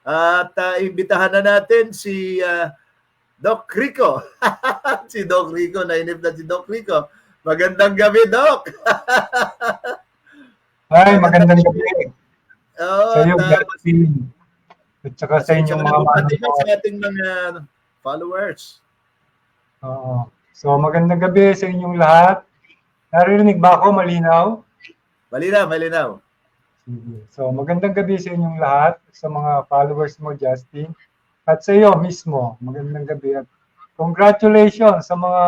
At uh, imbitahan na natin si uh, Doc Rico. si Doc Rico, nainip na si Doc Rico. Magandang gabi, Doc. Ay, magandang gabi. Oh, Sa iyo, uh, Justin. At saka sa inyong mga pati sa ating mga followers. Oo. So, magandang gabi sa inyong lahat. Naririnig ba ako malinaw? Malinaw, malinaw. Sige. So, magandang gabi sa inyong lahat, sa mga followers mo, Justin. At sa iyo mismo, magandang gabi. At congratulations sa mga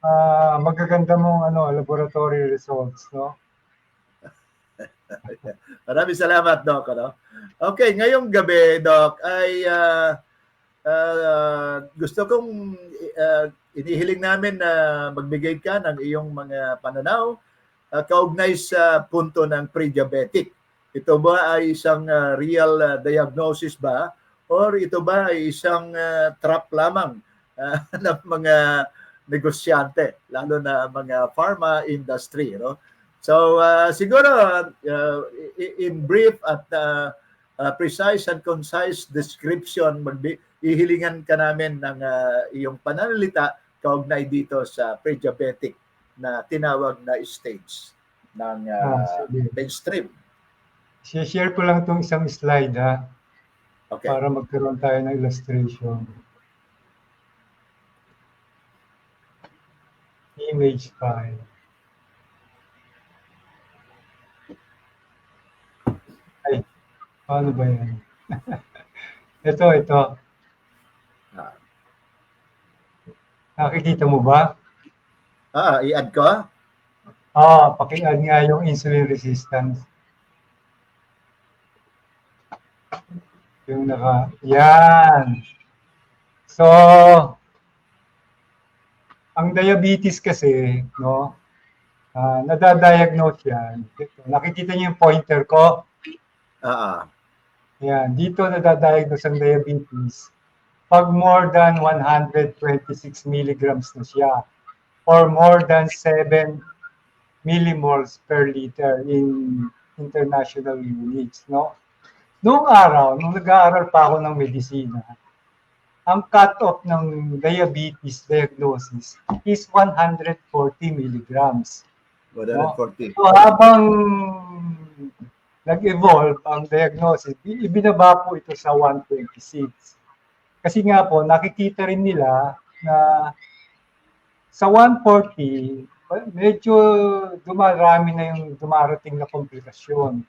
ah, magaganda mong ano, laboratory results. No? Maraming salamat, Doc. Ano? Okay, ngayong gabi, Doc, ay ah, ah, gusto kong ah, inihiling namin na magbigay ka ng iyong mga pananaw uh, kaugnay sa punto ng pre-diabetic. Ito ba ay isang ah, real ah, diagnosis ba or ito ba ay isang ah, trap lamang ah, ng mga negosyante, lalo na mga pharma industry, no? So uh, siguro uh, in brief at uh, uh, precise and concise description magbi- ihilingan ka namin ng uh, iyong pananalita kaugnay dito sa pre-diabetic na tinawag na stage ng uh, Ah, sige. mainstream. share ko lang itong isang slide ha, Okay. para magkaroon tayo ng illustration. Image file. Ay, paano ba yan? ito, ito. Ah, Nakikita mo ba? Ah, i-add ko? Ah, paki-add nga yung insulin resistance. Yung naka, yan. So, ang diabetes kasi, no, ah, nadadiagnose yan. Nakikita niyo yung pointer ko? Ah, ah. Yan, dito nadadiagnose ang diabetes pag more than 126 milligrams na siya or more than 7 millimoles per liter in international units, no? Noong araw, nung nag-aaral pa ako ng medisina, ang cut-off ng diabetes diagnosis is 140 milligrams. More than 40. So habang nag-evolve ang diagnosis, ibinaba po ito sa 126. Kasi nga po, nakikita rin nila na sa 140, medyo dumarami na yung dumarating na komplikasyon.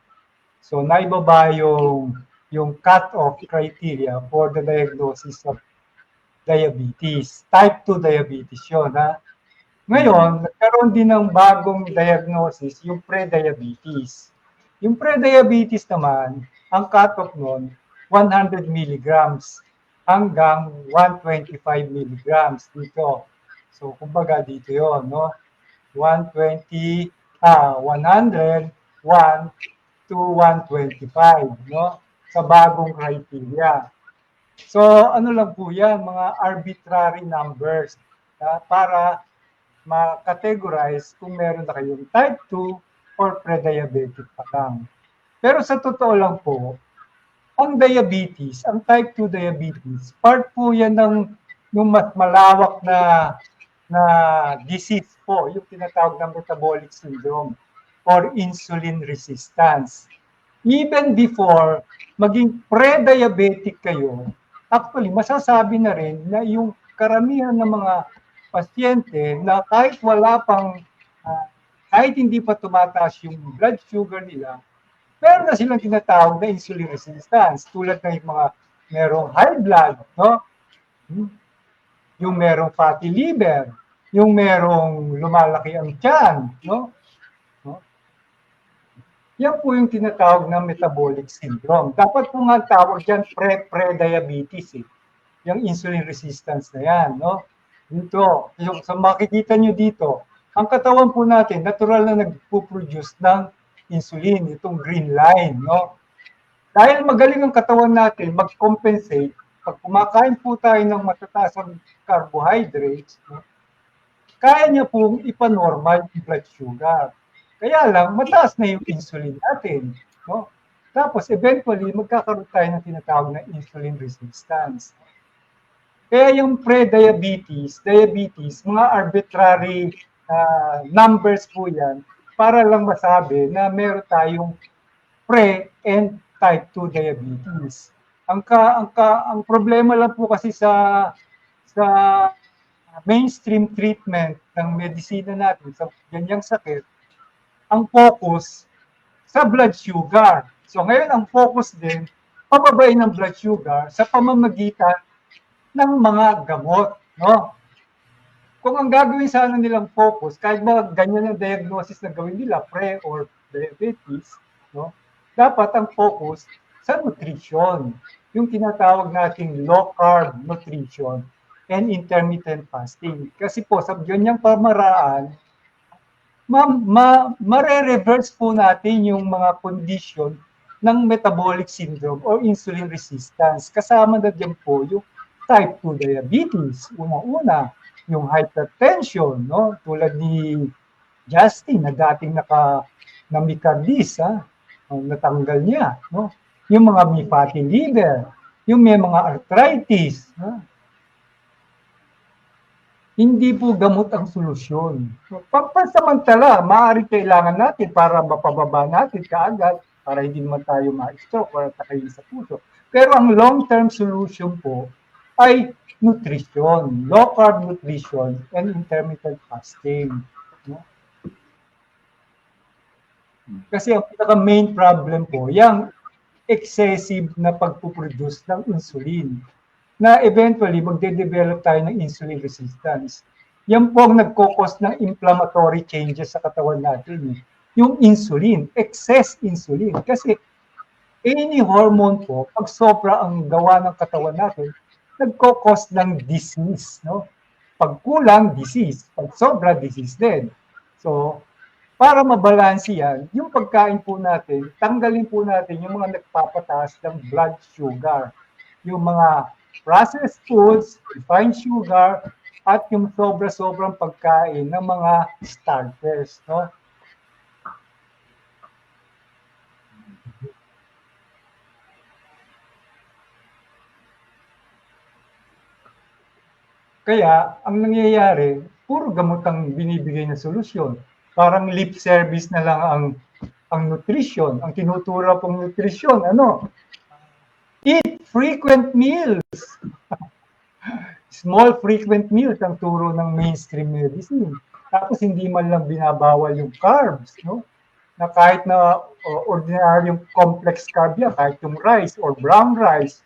So naibaba yung, yung cut-off criteria for the diagnosis of diabetes. Type 2 diabetes yun. Ha? Ngayon, nagkaroon din ng bagong diagnosis, yung pre-diabetes. Yung pre-diabetes naman, ang cutoff nun, 100 milligrams hanggang 125 milligrams dito. So, kumbaga dito yon no? 120, ah, 100, 1 to 125, no? Sa bagong criteria. So, ano lang po yan, mga arbitrary numbers ah, para ma-categorize kung meron na kayong type 2 or pre-diabetic pa lang. Pero sa totoo lang po, ang diabetes, ang type 2 diabetes, part po yan ng, ng mas malawak na na disease po, yung tinatawag na metabolic syndrome or insulin resistance. Even before maging pre-diabetic kayo, actually masasabi na rin na yung karamihan ng mga pasyente na kahit wala pang, ah, kahit hindi pa tumataas yung blood sugar nila, meron na silang tinatawag na insulin resistance tulad ng mga merong high blood, no? Yung merong fatty liver, yung merong lumalaki ang tiyan, no? no? Yan po yung tinatawag na metabolic syndrome. Dapat po nga tawag dyan pre-pre-diabetes eh. Yung insulin resistance na yan, no? Dito, yung sa makikita nyo dito, ang katawan po natin, natural na nagpo-produce ng insulin, itong green line, no? Dahil magaling ang katawan natin mag-compensate, pag kumakain po tayo ng matataas ang carbohydrates, no? kaya niya pong ipanormal yung blood sugar. Kaya lang, mataas na yung insulin natin. No? Tapos eventually, magkakaroon tayo ng tinatawag na insulin resistance. Kaya yung pre-diabetes, diabetes, mga arbitrary ah, numbers po yan para lang masabi na meron tayong pre and type 2 diabetes. Ang ka, ang ka, ang problema lang po kasi sa sa mainstream treatment ng medisina natin sa ganyang sakit, ang focus sa blood sugar. So ngayon ang focus din, pababain ng blood sugar sa pamamagitan ng mga gamot, no? Kung ang gagawin sana nilang focus, kahit ba ganyan ang diagnosis na gawin nila, pre or diabetes, no? Dapat ang focus sa nutrition, yung tinatawag nating low carb nutrition and intermittent fasting. Kasi po sa ganyang pamaraan, ma, ma, mare-reverse po natin yung mga condition ng metabolic syndrome or insulin resistance. Kasama na dyan po yung type 2 diabetes. Una-una, yung hypertension, no? Tulad ni Justin na dating naka namikardis, ha? Natanggal niya, no? Yung mga may fatty liver, yung may mga arthritis, ha? Hindi po gamot ang solusyon. Pagpasamantala, maaari kailangan natin para mapababa natin kaagad para hindi naman tayo ma-stroke or takayin sa puso. Pero ang long-term solution po ay nutrition, low carb nutrition and intermittent fasting. Kasi ang pinaka main problem po, yung excessive na pagpuproduce ng insulin na eventually magde-develop tayo ng insulin resistance. Yan po ang nagkokos ng inflammatory changes sa katawan natin. eh. Yung insulin, excess insulin. Kasi any hormone po, pag sobra ang gawa ng katawan natin, nagkokos ng disease. No? Pag kulang, disease. Pag sobra, disease din. So, para mabalansi yan, yung pagkain po natin, tanggalin po natin yung mga nagpapataas ng blood sugar. Yung mga processed foods, refined sugar, at yung sobra-sobrang pagkain ng mga starters. No? Kaya, ang nangyayari, puro gamot ang binibigay na solusyon. Parang lip service na lang ang ang nutrition, ang tinuturo pong nutrition, ano? Eat frequent meals. Small frequent meals ang turo ng mainstream medicine. Tapos hindi man lang binabawal yung carbs, no? Na kahit na uh, ordinaryong complex carb yan, kahit yung rice or brown rice,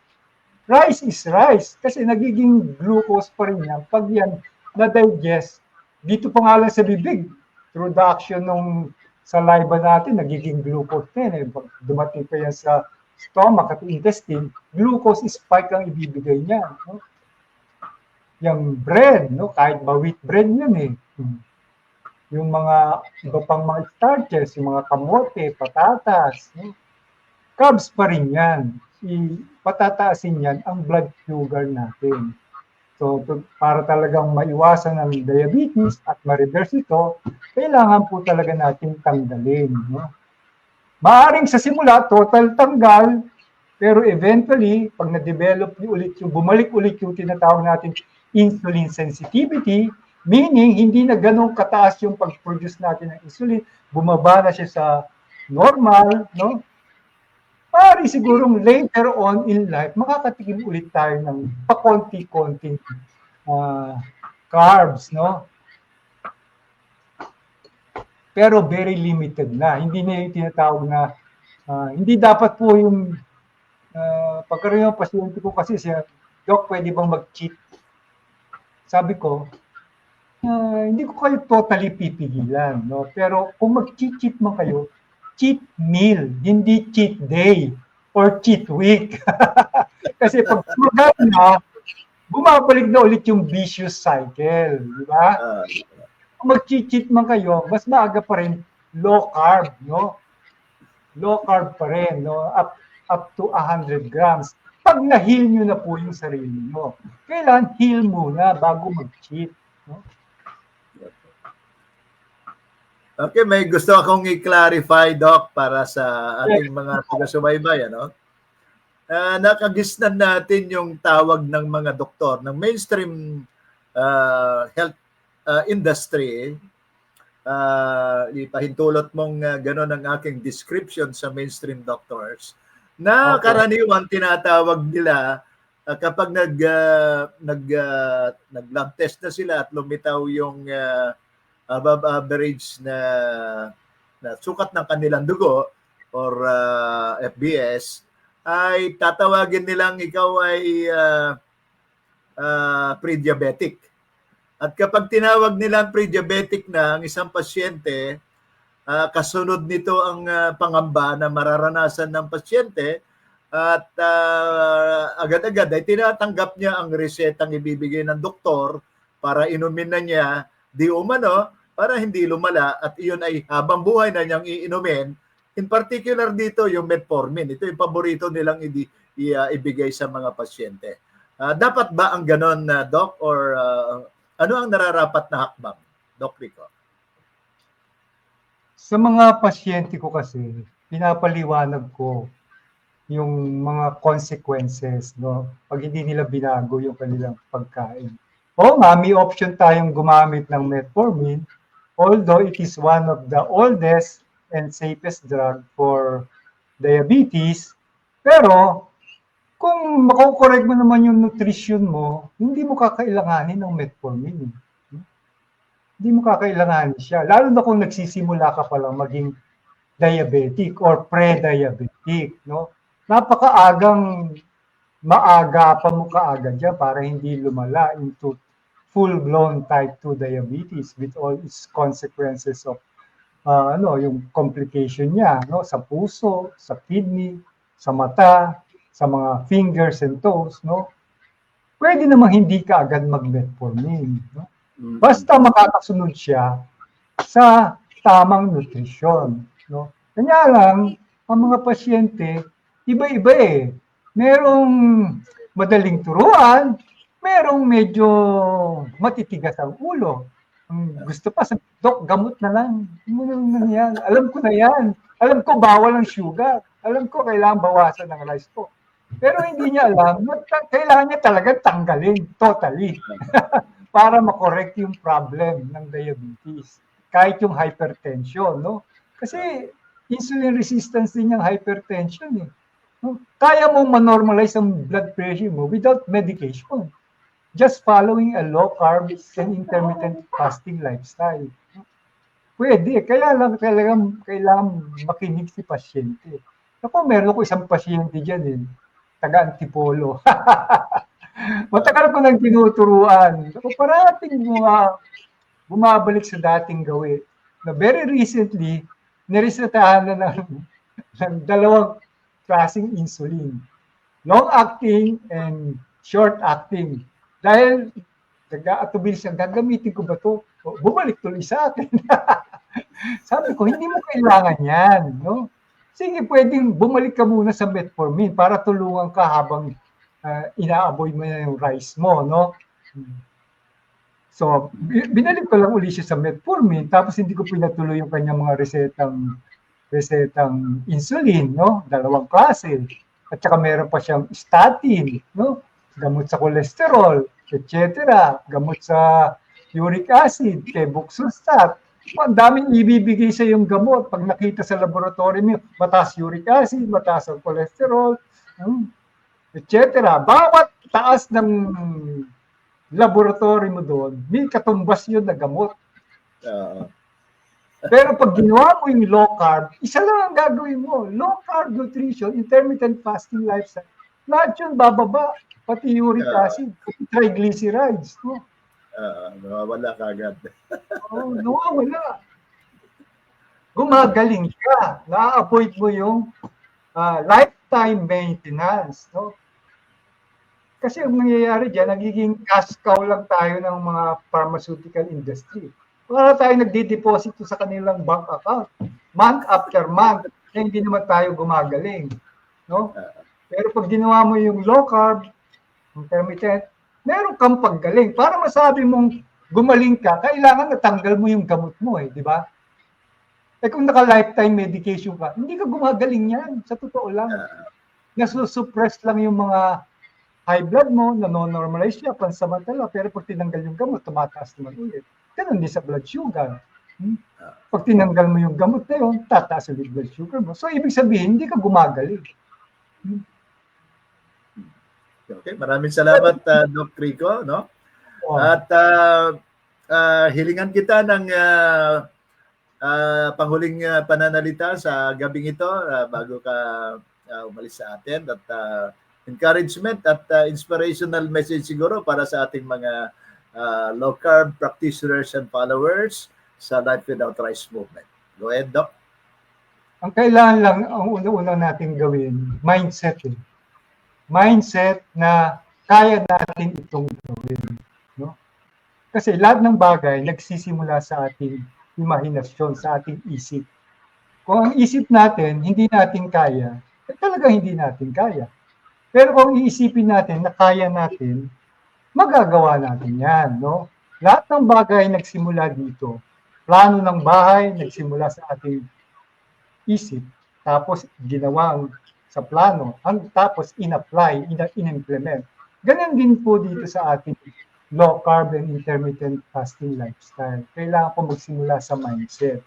rice is rice kasi nagiging glucose pa rin yan pag yan na-digest dito pa nga lang sa bibig through the action ng saliva natin nagiging glucose din eh. Dumating pa yan sa stomach at intestine glucose spike ang ibibigay niya no? yung bread no kahit ba wheat bread yun eh yung mga iba pang mga starches yung mga kamote patatas no? carbs pa rin yan i patataasin yan ang blood sugar natin. So, to, para talagang maiwasan ang diabetes at ma-reverse ito, kailangan po talaga natin tanggalin. No? Maaring sa simula, total tanggal, pero eventually, pag na-develop ulit yung, bumalik ulit yung tinatawag natin insulin sensitivity, meaning hindi na ganun kataas yung pag-produce natin ng insulin, bumaba na siya sa normal, no? Pari siguro later on in life, makakatikim ulit tayo ng pakonti-konting uh, carbs, no? Pero very limited na. Hindi na yung tinatawag na, uh, hindi dapat po yung, uh, pagkaroon ng pasyente ko kasi siya, Doc, pwede bang mag-cheat? Sabi ko, uh, hindi ko kayo totally pipigilan, no? Pero kung mag-cheat-cheat man kayo, cheat meal, hindi cheat day or cheat week. Kasi pag sumagal na, bumabalik na ulit yung vicious cycle, di ba? Ah, Kung mag-cheat man kayo, mas maaga pa rin low carb, no? Low carb pa rin, no? Up, up to 100 grams. Pag na-heal nyo na po yung sarili nyo, kailan heal muna bago mag-cheat. No? Okay, may gusto akong i-clarify, Doc, para sa ating mga taga-subaybay. Ano? Ah, nakagisnan natin yung tawag ng mga doktor ng mainstream ah, health ah, industry. Uh, ipahintulot mong uh, gano'n ang aking description sa mainstream doctors na Okay. karaniwan tinatawag nila ah, kapag nag ah, nag ah, nag-lab test na sila at lumitaw yung ah, above average na na sukat ng kanilang dugo or ah, FBS ay tatawagin nilang ikaw ay ah, ah, pre-diabetic. At kapag tinawag nilang pre-diabetic na ang isang pasyente, ah, kasunod nito ang ah, pangamba na mararanasan ng pasyente at ah, agad-agad ay tinatanggap niya ang resetang ibibigay ng doktor para inumin na niya di umano para hindi lumala at iyon ay habang buhay na niyang iinumin. In particular dito yung metformin. Ito yung paborito nilang i- i- ah, ibigay sa mga pasyente. Ah, dapat ba ang ganon na doc or ah, ano ang nararapat na hakbang? Doc Rico. Sa mga pasyente ko kasi, pinapaliwanag ko yung mga consequences, no? Pag hindi nila binago yung kanilang pagkain. Oo nga, may option tayong gumamit ng metformin, although it is one of the oldest and safest drug for diabetes. Pero, kung makokorek mo naman yung nutrition mo, hindi mo kakailanganin ng metformin. hindi mo kakailanganin siya. Lalo na kung nagsisimula ka pa lang maging diabetic or pre-diabetic, no? Napakaagang maaga pa mo kaagad yan para hindi lumala into full-blown type 2 diabetes with all its consequences of uh, ano, yung complication niya, no? Sa puso, sa kidney, sa mata, sa mga fingers and toes, no? Pwede namang hindi ka agad mag-metformin, no? Basta makakasunod siya sa tamang nutrisyon. No? Kanya lang, ang mga pasyente, iba-iba eh. Merong madaling turuan, merong medyo matitigas ang ulo. Gusto pa sa Dok, gamot na lang. Ano na yan? Alam ko na yan. Alam ko bawal ang sugar. Alam ko kailangan bawasan ng rice ko. Pero hindi niya alam, kailangan niya talagang tanggalin totally para makorek yung problem ng diabetes. Kahit yung hypertension, no? Kasi insulin resistance din yung hypertension eh. No? Kaya mong manormalize ang blood pressure mo without medication. Just following a low carb and intermittent fasting lifestyle. Pwede. Kaya lang talagang kailangan makinig si pasyente. Ako, meron ko isang pasyente dyan eh. Taga Antipolo. Matagal ko nang tinuturuan. Ako parating mga bumabalik sa dating gawin. Na very recently, niresetahan na ng, ng dalawang klaseng insulin. Long-acting and short-acting. Dahil nag-aatubil siya, gagamitin ko ba to? Bumalik tuloy sa akin. Sabi ko, hindi mo kailangan yan. No? Sige, pwedeng bumalik ka muna sa metformin para tulungan ka habang uh, inaaboy mo yung rice mo, no? So, bi- binalik ko lang uli siya sa metformin, tapos hindi ko pinatuloy yung kanyang mga resetang resetang insulin, no? Dalawang klase. At saka meron pa siyang statin, no? Gamot sa cholesterol, etc. Gamot sa uric acid, tebuxostat. Ang daming ibibigay sa yung gamot. Pag nakita sa laboratory mo, mataas uric acid, mataas ang cholesterol, hmm, etc. Bawat taas ng laboratory mo doon, may katumbas yun na gamot. Oo. Pero pag ginawa mo yung low carb, isa lang ang gagawin mo. Low carb nutrition, intermittent fasting lifestyle. Lahat yun bababa. Pati uric acid, pati triglycerides. No? Oo, nawawala ka agad. Oh, nawawala. Gumagaling ka. Na-avoid mo yung ah, lifetime maintenance. No? Kasi ang nangyayari dyan, nagiging cash cow lang tayo ng mga pharmaceutical industry. Para tayo nagdi-deposito sa kanilang bank account. Month after month, na hindi naman tayo gumagaling. No? Pero pag ginawa mo yung low carb, intermittent, meron kang paggaling. Para masabi mong gumaling ka, kailangan natanggal mo yung gamot mo eh, di ba? Eh kung naka-lifetime medication ka, hindi ka gumagaling yan. Sa totoo lang. Nasusuppress lang yung mga high blood mo, nanonormalize siya, pansamantala. Pero pag tinanggal yung gamot, tumataas naman ulit. Ganun din sa blood sugar. Hmm? Pag tinanggal mo yung gamot na yun, tataas ulit blood sugar mo. So, ibig sabihin, hindi ka gumagaling. Okay, maraming salamat uh, Doc Rico, no? Oh. At ah, ah, hilingan kita ng ah, ah, panghuling ah, pananalita sa gabing ito ah, bago ka ah, umalis sa atin at ah, encouragement at ah, inspirational message siguro para sa ating mga ah, low carb practitioners and followers sa Life Without Rice movement. Go ahead, Doc. Ang kailangan lang, ang una-una natin gawin, mindset. Eh. Mindset na kaya natin itong gawin. No? Kasi lahat ng bagay nagsisimula sa ating imahinasyon, sa ating isip. Kung ang isip natin, hindi natin kaya, eh, talaga hindi natin kaya. Pero kung iisipin natin na kaya natin, magagawa natin yan. No? Lahat ng bagay nagsimula dito. Plano ng bahay nagsimula sa ating isip, tapos ginawa ang- sa plano, ang tapos in-apply, in- in-implement. Ganyan din po dito sa ating low carb and intermittent fasting lifestyle. Kailangan po magsimula sa mindset.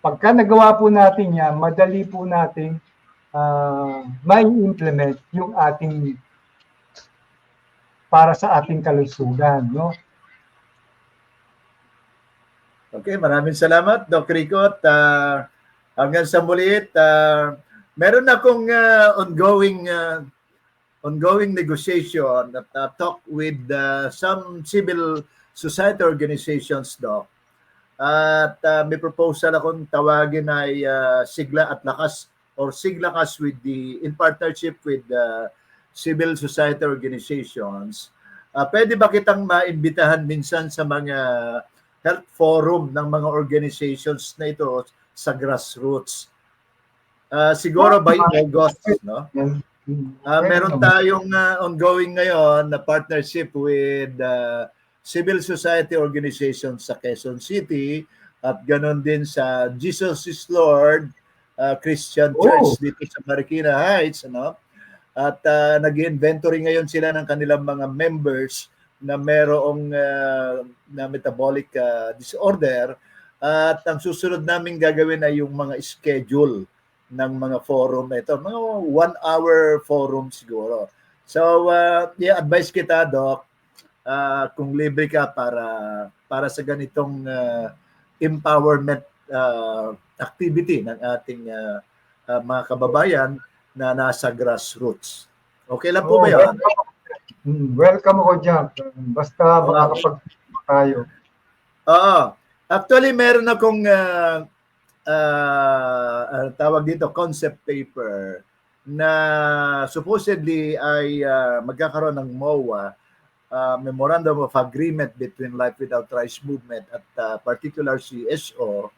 Pagka nagawa po natin yan, madali po nating ah, may implement yung ating para sa ating kalusugan, no? Okay, maraming salamat, Doc Rico. At ah, hanggang sa muli, ah, meron akong ah, ongoing ah, ongoing negotiation at ah, talk with ah, some civil society organizations, Doc. At ah, may proposal akong tawagin ay ah, Sigla at Lakas or Siglakas with the in partnership with the civil society organizations. Ah, pwede ba kitang maimbitahan minsan sa mga health forum ng mga organizations na ito sa grassroots. Ah, siguro by August, no? Ah, meron tayong ah, ongoing ngayon na partnership with ah, civil society organizations sa Quezon City at ganon din sa Jesus is Lord ah, Christian Oh. Church dito sa Marikina Heights, ano? At uh, nag-inventory ngayon sila ng kanilang mga members na merong ah, na metabolic ah, disorder at ang susunod namin gagawin ay yung mga schedule ng mga forum ito. Mga one-hour forum siguro. So, uh, i-advise kita, Doc, ah, kung libre ka para para sa ganitong ah, empowerment ah, activity ng ating ah, ah, mga kababayan na nasa grassroots. Okay lang po Oh, ba yun? welcome. Welcome ako dyan. Basta makakapag tayo. Oo. Actually, meron akong ah, ah, tawag dito, concept paper na supposedly ay ah, magkakaroon ng MOA, ah, Memorandum of Agreement between Life Without Rice Movement at ah, particular CSO,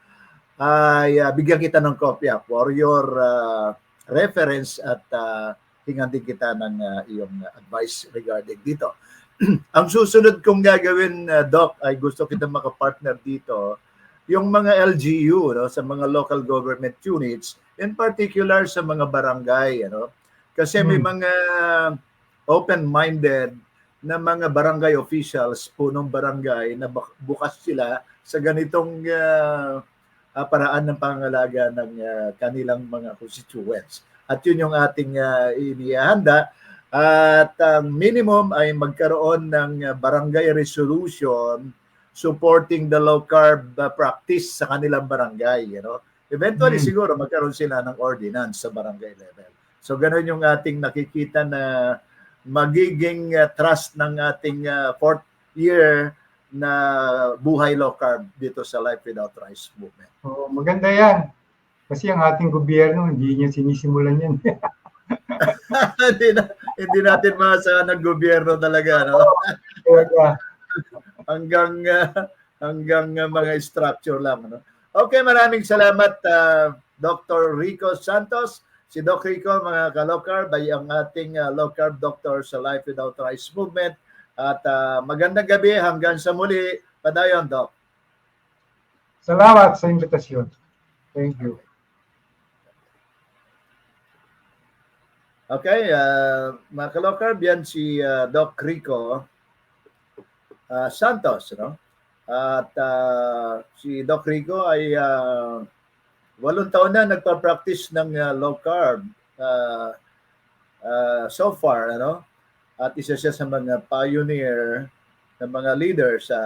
ay ah, bigyan kita ng kopya for your ah, reference at uh, hingan din kita ng ah, iyong advice regarding dito. Ang susunod kong gagawin, uh, Doc, ay gusto kita makapartner dito, yung mga LGU, no, sa mga local government units, in particular sa mga barangay, ano? Kasi may Hmm. mga open-minded na mga barangay officials, punong barangay, na bukas sila sa ganitong ah, paraan ng pangalaga ng ah, kanilang mga constituents. At yun yung ating uh, inihanda. At ang minimum ay magkaroon ng uh, barangay resolution supporting the low carb uh, practice sa kanilang barangay, you know. Eventually Hmm. siguro magkaroon sila ng ordinance sa barangay level. So ganun yung ating nakikita na magiging uh, trust ng ating uh, fourth year na buhay low carb dito sa Life Without Rice movement. Oh, maganda yan. Kasi ang ating gobyerno, hindi niya sinisimulan yan. hindi, na, hindi natin maasahan ng gobyerno talaga, no? Talaga. Hanggang ah, hanggang ah, mga structure lang no. Okay, maraming salamat ah, Dr. Rico Santos. Si Doc Rico mga ka-low carb ay ang ating ah, low carb doctor sa Life Without Rice movement. At ah, magandang gabi hanggang sa muli. Padayon, Doc. Salamat sa invitasyon. Thank you. Okay, uh, mga kalokar, yan si uh, Doc Rico uh, Santos, no? At uh, si Doc Rico ay uh, walong taon na nagpa-practice ng uh, low carb uh, uh, so far, ano? At isa siya sa mga pioneer ng mga leader sa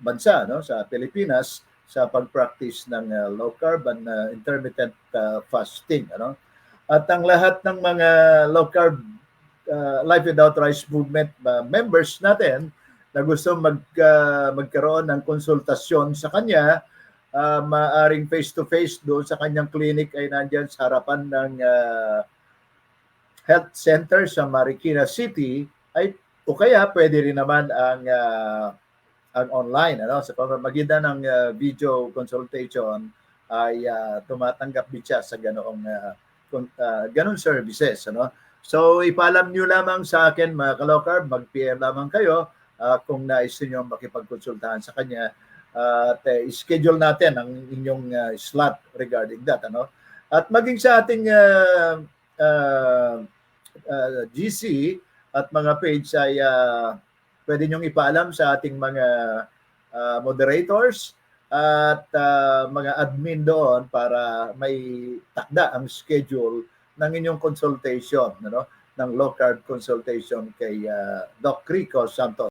bansa, no? Sa Pilipinas sa pag-practice ng uh, low carb and uh, intermittent uh, fasting, ano? At ang lahat ng mga low carb uh, Life Without Rice movement uh, members natin na gusto mag uh, magkaroon ng konsultasyon sa kanya, uh, maaring face to face doon sa kanyang clinic ay nandiyan sa harapan ng uh, health center sa Marikina City ay o kaya pwede rin naman ang uh, ang online ano? Sa pamamagitan ng uh, video consultation ay uh, tumatanggap din siya sa ganoong uh, uh, ganun services ano? So ipaalam niyo lamang sa akin mga kalokar mag-PM lamang kayo uh, kung nais niyo makipagkonsultahan sa kanya at uh, schedule natin ang inyong uh, slot regarding that ano at maging sa ating uh, uh, uh, GC at mga page ay uh, pwede niyong ipaalam sa ating mga uh, moderators at uh, mga admin doon para may takda ang schedule ng inyong consultation, ano, ng low carb consultation kay uh, Doc Rico Santos.